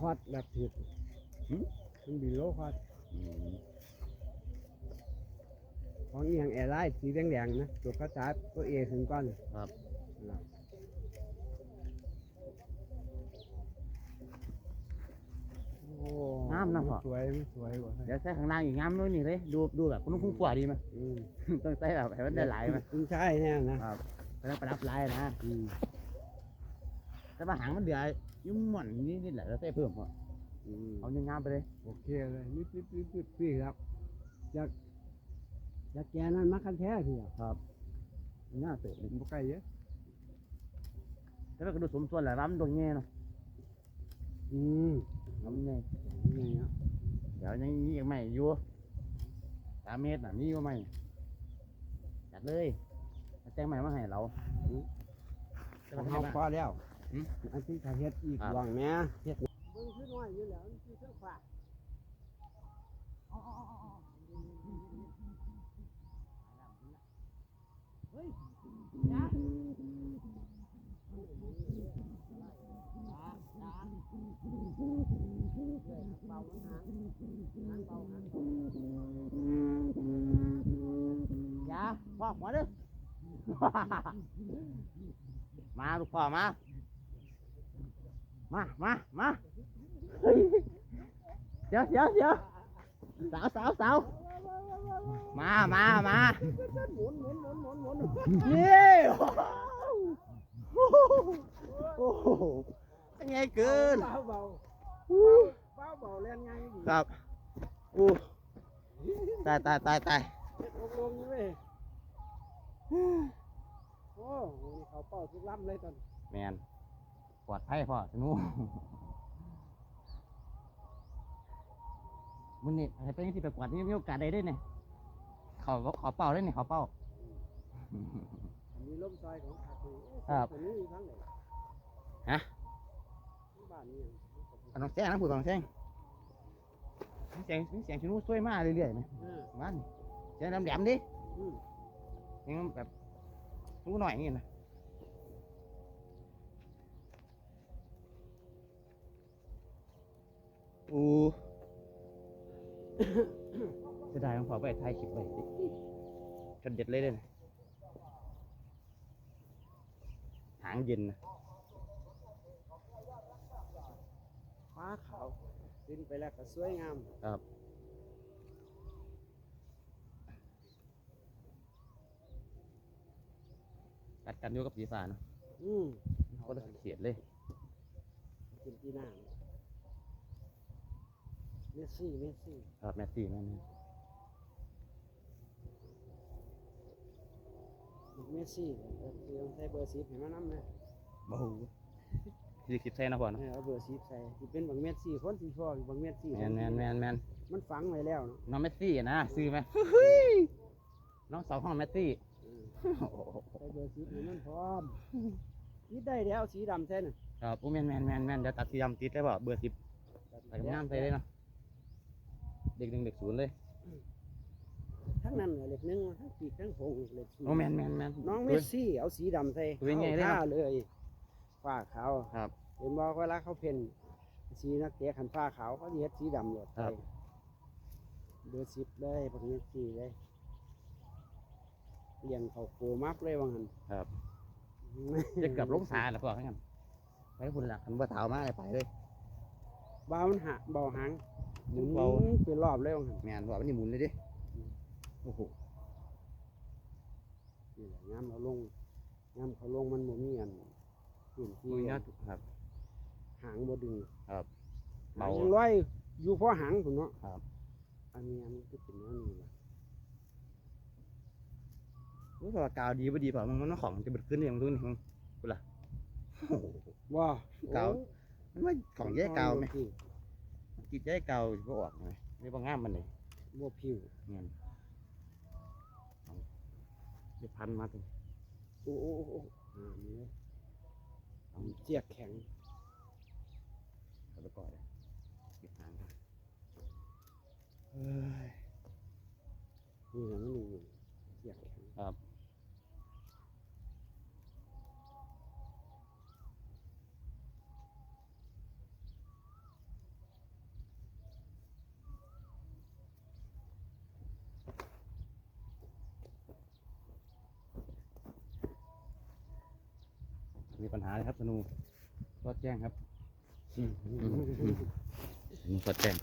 คอร์ดแบบถือหืมเครื่องบินโลคอร์ดอืมของอีหยังแอร์ไลน์สีแดงๆนะตัวภาษาตัวเอถึงก้อนครับนั่นล่ะโอ้งามนะพ่อสวยมันสวยกว่าเดี๋ยวใส่ข้างล่างอีกงามด้วยนี่เลยดูดูแบบคุณคุ้มกว่าดีไหมอืมต้องใส่แบบให้มันได้หลายไหมคุณใช่แน่นะครับไปรับประดับลายนะอืม แต่ว่าหางมันเดือดยุ่มหม่อนนี่นี่แหละแล้วใส่เพิ่มอะอืมเอายังงามไปเลยโอเคเลยนิดนิดนิดนิดพี่ครับอยากอยากแกนั่นมาคันแท้พี่ครับน่าเตะเลยบ่ไกลเยอะแต่ว่าก็ดูสมส่วนแหละร้ำตรงแง่เนาะอืมร้ำแง่นี่เนาะเดี๋ยวยังมีอีกไหมอยู่สามเมตรน่ะมีอยู่ไหมจัดเลยเอาแจ้งใหม่มาให้เราแต่ขอว่างให้เฮาบ้านพอแล้วหืม อันที่ถ้าเฮ็ดอีกครับหวังแหม่เฮ็ดเบิ่งขึ้นน้อยอยู่แล้วมันสิเทิงฟ้าเฮ้ยจ้าเบาหางหางเบาหางเบาอย่าพ่อมาเด้อมาลูกพ่อมา มามามาเฮ้ยเดี๋ยวเดี๋ยวเดี๋ยวสาวสาวสาวมามามาหมุนหมุนหมุนหมุนหมุนเย้โอ้โหเป็นไงเกินเบาเบาเบาเบาเล่นไงดีครับอู้ตายตายตายตายลงลงเว้ยโอ้โหนี่เขาเป่าทุกลำเลยตอนแมน ปลอดภัยพ่อสนุมันนี่ให้ไปที่ไปกวาดนี่มีโอกาสได้ด้วยเนี่ยเขาขอเป่าได้เนี่ยขอเป่าอันนี้ล่มซอยของขาคูครับอันนี้อยู่ทั้งไหนฮะที่บ้านนี่เอาน้องแซงนะผู้กองแซงเสียงเสียงชินูช่วยมากเรื่อยๆนะเออมันเสียงแหลมๆดิอืมเสียงแบบรู้หน่อยอย่างงี้นะ จะได้ของขอไปถ่ายคลิปไว้ดิชนเด็ดเลยเลยนะหางเย็นนะฟ้าขาวขึ้นไปแล้วก็สวยงามกัดกันอยู่กับสีฟ้าเนาะอืมเขาจะเขียดเลยเป็นที่หน้าเมสซี่เมสซี่ครับแมสซี่แม่นเมสซี่เออคือต้องใส่เบอร์สิบเห็นมันน้ำเลยๆบูยี่สิบใช่นะพ่อเนาะเออเอาเบอร์สิบใส่ที่เป็นบางเมสซี่คนที่ชอบบางเมสซี่แมนแมนแมนแมนมันฝังไว้แล้วเนาะน้องแมสซี่อะนะซื้อไหมน้องสองห้องแมสซี่เออใส่เบอร์สิบให้มันพร้อมนี่ได้แล้วสีดำแท้น่ะครับโอ้แมนแมนแมนแมนเดี๋ยวตัดสีดำติดได้ป่ะเบอร์สิบใส่กำน้ำใส่เลยเนาะ เด็กหนึ่งเด็กศูนย์เลยทั้งนั้นเหลือเล็กหนึงทั้งปีกทั้งโผงอีกเล็กศูนย์โอ้แมนแมนแมน น้องเมสซี่เอาสีดำใส่ตัวใหญ่เลยเข้าเนาะท่าเลยฝ้าขาวครับ เห็นบอกเวลาเขาเพ่นสีนักเตะขันฝ้าขาวเขาสิเฮ็ดสีดำหลดครัไปบเบอร์สิบเลยบางเมสซี่เลยเลี้ยงเขาโกมักเลยว่างั้นครับจะเกือบลงสาแล้วพ่อทั้งนั้นไปคุณละคันเบอร์เท้ามาเลยไปเลยบ้ามันหะเบาหาง หมุนเบาเป็นรอบเลยว่างั้นแมนว่ามันนี่หมุนเลยดิโอ้โหนี่แหละย้ำเราลงย้ำเขาลงมันบ่มีอันพื้นที่ดูเนาะครับ หางบ่ดึงครับหาเบางยังร้อยอยู่เพราะหางผมเนาะครับ อันนี้อันนี้ก็เป็นอันนี้แหละรู้สึกว่ากาวดีป่ะดีเปล่ามันมันของจะเบิดขึ้นเนี่ยมันดูนี่มึงกูล่ะโอ้โห ว้ากาว มันว่าของแยกกาวไหมพี่ กินแยกกาก็ออกไหมไม่บ้างามมันเลยบ่ผิวเงี้ยเอาไปพันมาตรงโอ้โอ้โอ้อ่านี่เอาเจียกแข็งเอาไปก่อนเลยเก็บหางก่อนเฮ้ย นี่แหละมันนี่เจียกแข็ง ครับ มีปัญหาเลยครับธนูรอดแจ้งครับ อืมอืมอืมธนูสอดแจ้ง